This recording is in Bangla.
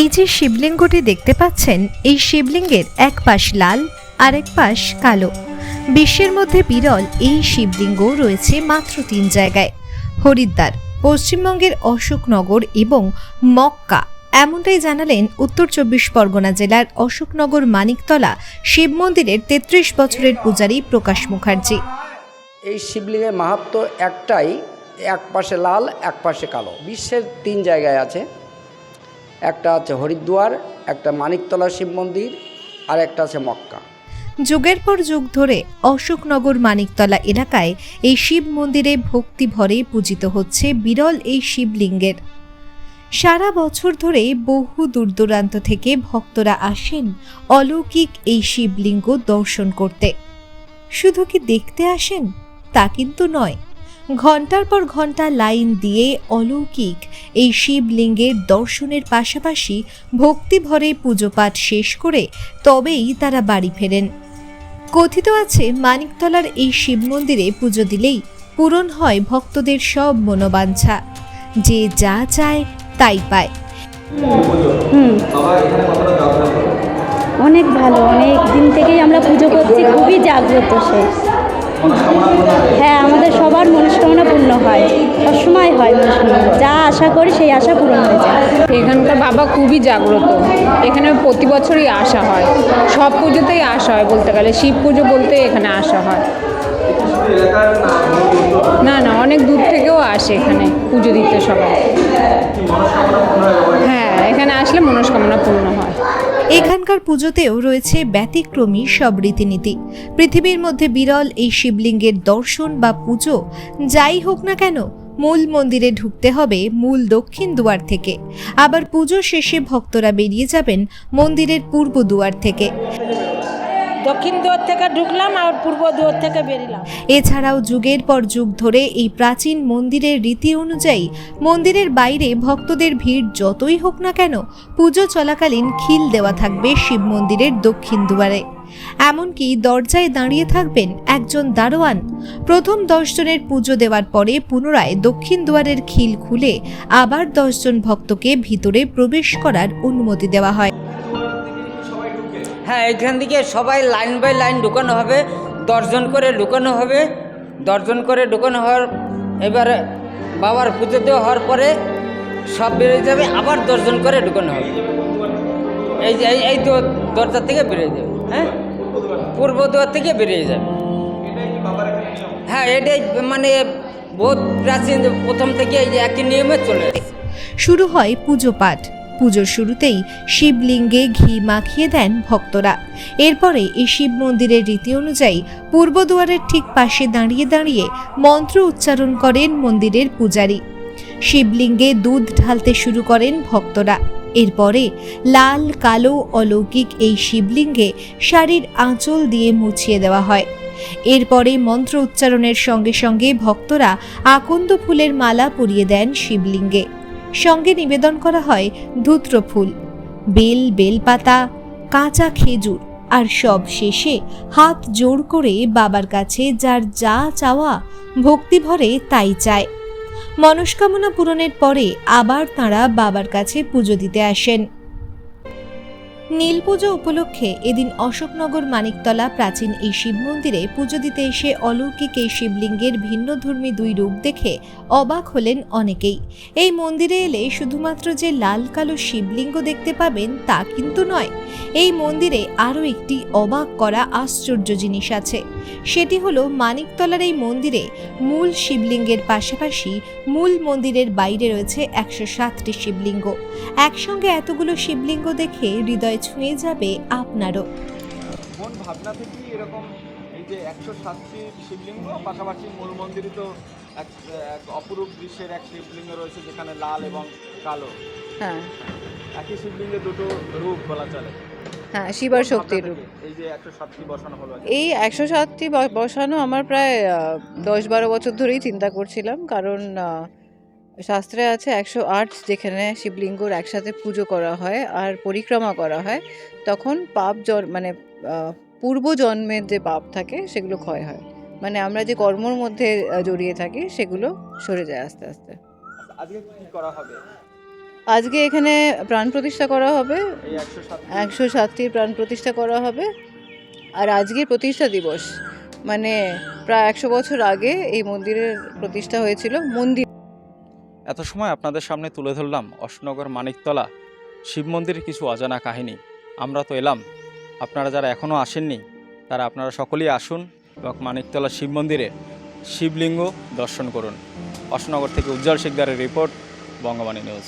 এই যে শিবলিঙ্গটি দেখতে পাচ্ছেন, এই শিবলিঙ্গের এক পাশ লাল আর এক পাশ কালো। বিশ্বের মধ্যে বিরল এই শিবলিঙ্গ রয়েছে মাত্র তিন জায়গায়। হরিদ্বার, পশ্চিমবঙ্গের অশোকনগর এবং মক্কা। এমনটাই জানালেন উত্তর চব্বিশ পরগনা জেলার অশোকনগর মানিকতলা শিব মন্দিরের তেত্রিশ বছরের পূজারী প্রকাশ মুখার্জি। এই শিবলিঙ্গের মাহাত্ম একটাই, এক পাশে লাল, এক পাশে কালো। বিশ্বের তিন জায়গায় আছে। একটা আছে হরিদ্বার, একটা মানিকতলা শিব মন্দির, আর একটা আছে মক্কা। যুগের পর যুগ ধরে অশোকনগর মানিকতলা এলাকায় এই শিব মন্দিরে ভক্তি ভরে পূজিত হচ্ছে বিরল এই শিবলিঙ্গের। সারা বছর ধরে বহু দূর দূরান্ত থেকে ভক্তরা আসেন অলৌকিক এই শিবলিঙ্গ দর্শন করতে। শুধু কি দেখতে আসেন? তা কিন্তু নয়। ঘণ্টার পর ঘণ্টা লাইন দিয়ে অলৌকিক এই শিবলিঙ্গের দর্শনের পাশাপাশি ভক্তি ভরে পুজো পাঠ শেষ করে তবেই তারা বাড়ি ফেরেন। কথিত আছে, মানিকতলার এই শিব মন্দিরে পুজো দিলেই পূরণ হয় ভক্তদের সব মনোবাঞ্ছা। যে যা চায় তাই পায়। অনেক ভালো, অনেক দিন থেকেই আমরা পুজো করছি, খুবই জাগ্রত সে। হ্যাঁ আমাদের সবার মনস্কামনা পূর্ণ হয়। সবসময় হয় মনস্কামনা। যা আশা করি সেই আশা পূরণ হয়ে যায়। এখানকার বাবা খুবই জাগ্রত। এখানে প্রতি বছরই আসা হয়। সব পুজোতেই আসা হয় বলতে গেলে। শিব পুজো বলতে এখানে আসা হয়। না না, অনেক দূর থেকেও আসে এখানে পুজো দিতে সবাই। হ্যাঁ এখানে আসলে মনস্কামনা পূর্ণ হয়। এখানকার পুজোতেও রয়েছে ব্যতিক্রমী সব রীতিনীতি। পৃথিবীর মধ্যে বিরল এই শিবলিঙ্গের দর্শন বা পুজো, যাই হোক না কেন, মূল মন্দিরে ঢুকতে হবে মূল দক্ষিণ দুয়ার থেকে। আবার পুজো শেষে ভক্তরা বেরিয়ে যাবেন মন্দিরের পূর্ব দুয়ার থেকে। দক্ষিণ দুয়ার থেকে ঢুকলাম আর পূর্ব দুয়ার থেকে বেরিলাম। এছাড়াও যুগের পর যুগ ধরে এই প্রাচীন মন্দিরের রীতি অনুযায়ী মন্দিরের বাইরে ভক্তদের ভিড় যতই হোক না কেন, পুজো চলাকালীন খিল দেওয়া থাকবে শিব মন্দিরের দক্ষিণ দুয়ারে। এমনকি দরজায় দাঁড়িয়ে থাকবেন একজন দারোয়ান। প্রথম দশজনের পুজো দেওয়ার পরে পুনরায় দক্ষিণ দুয়ারের খিল খুলে আবার দশজন ভক্তকে ভিতরে প্রবেশ করার অনুমতি দেওয়া হয়। হ্যাঁ এখান থেকে সবাই লাইন বাই লাইন ঢুকানো হবে। দর্জন করে ঢুকানো হবে। দর্জন করে ঢুকানো হওয়ার এবারে বাবার পুজো দেওয়া হওয়ার পরে সব বেরিয়ে যাবে, আবার দর্জন করে ঢুকানো হবে। এই যে, এই- দর- দরজা থেকে বেরিয়ে যাবে হ্যাঁ? পূর্ব দুয়ার থেকে বেরিয়ে যাবে। হ্যাঁ এটাই মানে বহুত প্রাচীন, প্রথম থেকে এই একই নিয়মে চলে শুরু হয় পুজো পাঠ। পুজোর শুরুতেই শিবলিঙ্গে ঘি মাখিয়ে দেন ভক্তরা। এরপরে এই শিব মন্দিরের রীতি অনুযায়ী পূর্বদুয়ারের ঠিক পাশে দাঁড়িয়ে দাঁড়িয়ে মন্ত্র উচ্চারণ করেন মন্দিরের পূজারী। শিবলিঙ্গে দুধ ঢালতে শুরু করেন ভক্তরা। এরপরে লাল, কালো, অলৌকিক এই শিবলিঙ্গে শাড়ির আঁচল দিয়ে মুছিয়ে দেওয়া হয়। এরপরে মন্ত্র উচ্চারণের সঙ্গে সঙ্গে ভক্তরা আকন্দ ফুলের মালা পরিয়ে দেন শিবলিঙ্গে। সঙ্গে নিবেদন করা হয় ধূত্র ফুল বেল, বেলপাতা, কাঁচা খেজুর আর সব শেষে হাত জোর করে বাবার কাছে যার যা চাওয়া ভক্তি ভরে তাই চায়। মনস্কামনা পূরণের পরে আবার তাঁরা বাবার কাছে পুজো দিতে আসেন। নীল পুজো উপলক্ষে এদিন অশোকনগর মানিকতলা প্রাচীন এই শিব মন্দিরে পুজো দিতে এসে অলৌকিক এই শিবলিঙ্গের ভিন্নধর্মী দুই রূপ দেখে অবাক হলেন অনেকেই। এই মন্দিরে এলে শুধুমাত্র যে লাল কালো শিবলিঙ্গ দেখতে পাবেন তা কিন্তু নয়, এই মন্দিরে আরও একটি অবাক করা আশ্চর্য জিনিস আছে। সেটি হলো মানিকতলার এই মন্দিরে মূল শিবলিঙ্গের পাশাপাশি মূল মন্দিরের বাইরে রয়েছে একশো সাতটি শিবলিঙ্গ। একসঙ্গে এতগুলো শিবলিঙ্গ দেখে হৃদয় ছুঁয়ে যাবে আপনারও। কোন ভাবনা থেকেই এরকম এই যে একশো সাতটি শিবলিঙ্গ পাশাপাশি মূল মন্দিরে তো এক এক অপরূপ দৃশ্যের এক শিবলিঙ্গ রয়েছে যেখানে লাল এবং কালো। হ্যাঁ। একই শিবলিঙ্গে দুটো রূপ বলা চলে। হ্যাঁ শিব আর শক্তির রূপ। এই যে একশো সাতটি বসানো হলো এই একশো সাতটি বসানো আমার প্রায় দশ বারো বছর ধরেই চিন্তা করছিলাম কারণ শাস্ত্রে আছে একশো আট যেখানে শিবলিঙ্গর একসাথে পুজো করা হয় আর পরিক্রমা করা হয় তখন পাপ জন মানে আহ, পূর্ব জন্মের যে পাপ থাকে সেগুলো ক্ষয় হয়। মানে আমরা যে কর্মর মধ্যে জড়িয়ে থাকি সেগুলো সরে যায় আস্তে আস্তে। আজকে কি করা হবে? আজকে এখানে প্রাণ প্রতিষ্ঠা করা হবে। একশো সাতটির প্রাণ প্রতিষ্ঠা করা হবে। আর আজকে প্রতিষ্ঠা দিবস মানে প্রায় একশো বছর আগে এই মন্দিরের প্রতিষ্ঠা হয়েছিল মন্দির এত সময় আপনাদের সামনে তুলে ধরলাম অশোকনগর মানিকতলা। শিব মন্দিরের কিছু অজানা কাহিনী। আমরা তো এলাম। আপনারা যারা এখনও আসেননি, তারা আপনারা সকলেই আসুন এবং মানিকতলা শিব মন্দিরে শিবলিঙ্গ দর্শন করুন। অশোকনগর থেকে উজ্জ্বল শিকদারের রিপোর্ট, বঙ্গবাণী নিউজ।